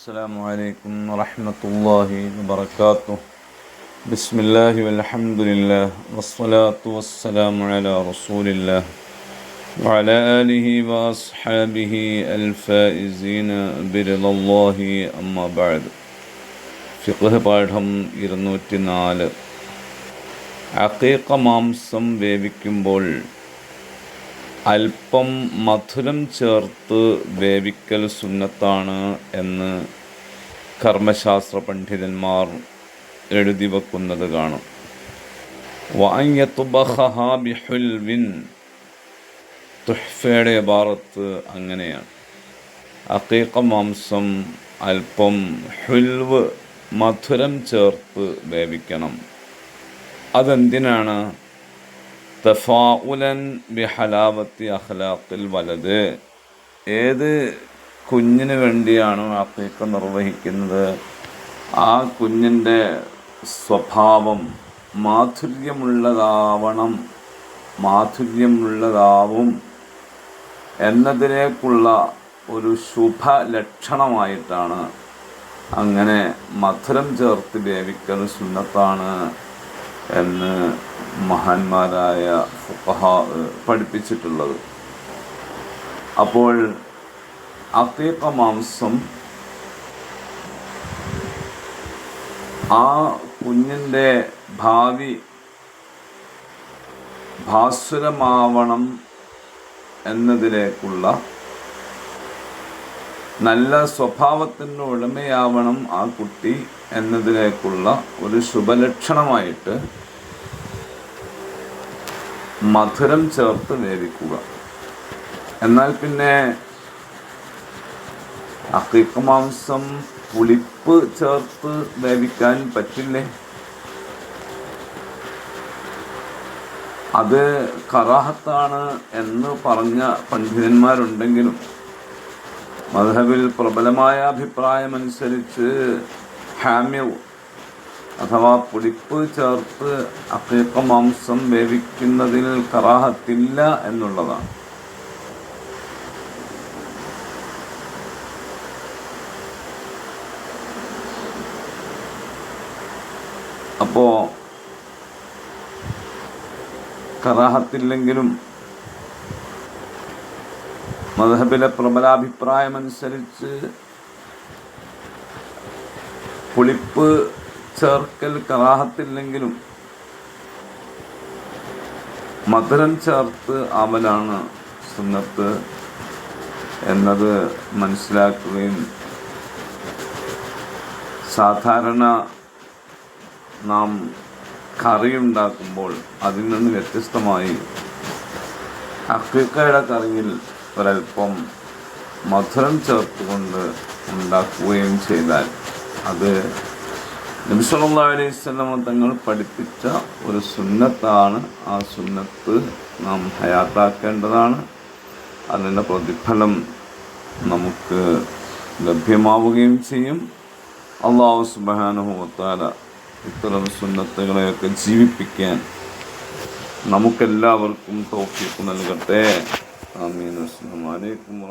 السلام عليكم ورحمة الله وبركاته بسم الله والحمد لله والصلاة والسلام على رسول الله وعلى آله وأصحابه الفائزين برضا الله أما بعد ഫിഖ് പാഠം ഇരുന്നൂറ്റി നാല് അക്കീക്ക മാംസം വേവിക്കുമ്പോൾ അല്പം മധുരം ചേർത്ത് വേവിക്കൽ സുന്നത്താണ് എന്ന് കർമ്മശാസ്ത്ര പണ്ഡിതന്മാർ എഴുതി വെക്കുന്നത് കാണും. വായത്തുബഹ ബിഹുൽവിൻ. തുഹ്ഫയുടെ ഭാറത്ത് അങ്ങനെയാണ്. അക്കീക്ക മാംസം അല്പം ഹുൽവ് മധുരം ചേർത്ത് വേവിക്കണം. അതെന്തിനാണ്? തഫാഉലൻ ബിഹലാവത്തി അഖ്ലാഖിൽ വലത് ഏത് കുഞ്ഞിന് വേണ്ടിയാണോ അക്കീക്ക നിർവഹിക്കുന്നത്? ആ കുഞ്ഞിന്റെ സ്വഭാവം മാധുര്യമുള്ളതാവണം മാധുര്യമുള്ളതാവും എന്നതിലേക്കുള്ള ഒരു ശുഭ ലക്ഷണമായിട്ടാണ് അങ്ങനെ മധുരം ചേർത്ത് വേവിക്കൽ സുന്നത്താണ്. എന്ന് മഹാന്മാരായ ഫുഹ പഠിപ്പിച്ചിട്ടുള്ളത്. അപ്പോൾ അത്തീക്ക മാംസം ആ കുഞ്ഞിന്റെ ഭാവി ഭാസ്വരമാവണം എന്നതിലേക്കുള്ള നല്ല സ്വഭാവത്തിന്റെ ഉടമയാവണം ആ കുട്ടി എന്നതിലേക്കുള്ള ഒരു ശുഭലക്ഷണമായിട്ട് മധുരം ചേർത്ത് വേവിക്കുക. എന്നാൽ പിന്നെ അക്കീക്ക മാംസം പുളിപ്പ് ചേർത്ത് വേവിക്കാൻ പറ്റില്ലേ? അത് കറാഹത്താണ് എന്ന് പറഞ്ഞ പണ്ഡിതന്മാരുണ്ടെങ്കിലും മധബിൽ പ്രബലമായ അഭിപ്രായമനുസരിച്ച് ഹാമ്യവും അഥവാ പുളിപ്പ് ചേർത്ത് അക്കീക്ക മാംസം വേവിക്കുന്നതിൽ കറാഹത്തില്ല എന്നുള്ളതാണ്. അപ്പോ കറാഹത്തില്ലെങ്കിലും മധബിലെ പ്രബലാഭിപ്രായമനുസരിച്ച് പുളിപ്പ് ചേർക്കൽ കറാഹത്തില്ലെങ്കിലും മധുരം ചേർത്ത് അവലാണ് സുന്നത്ത് എന്നത് മനസ്സിലാക്കുകയും സാധാരണ നാം കറി ഉണ്ടാക്കുമ്പോൾ അതിൽ നിന്ന് വ്യത്യസ്തമായി അക്കിക്കയുടെ കറിയിൽ ഒരൽപ്പം മധുരം ചേർത്തുകൊണ്ട് ഉണ്ടാക്കുകയും ചെയ്താൽ അത് നബിസ്വല്ലാ അലൈഹി തങ്ങൾ പഠിപ്പിച്ച ഒരു സുന്നത്താണ്. ആ സുന്നത്ത് നാം ഹയാത്താക്കേണ്ടതാണ്. അതിന്റെ പ്രതിഫലം നമുക്ക് ലഭ്യമാവുകയും ചെയ്യും. അള്ളാഹു സുബാനുഭവത്താല ഇത്തരം സുന്നത്തുകളെയൊക്കെ ജീവിപ്പിക്കാൻ നമുക്കെല്ലാവർക്കും തോഫിക്ക് നൽകട്ടെ. Amin. Esselamu Aleyküm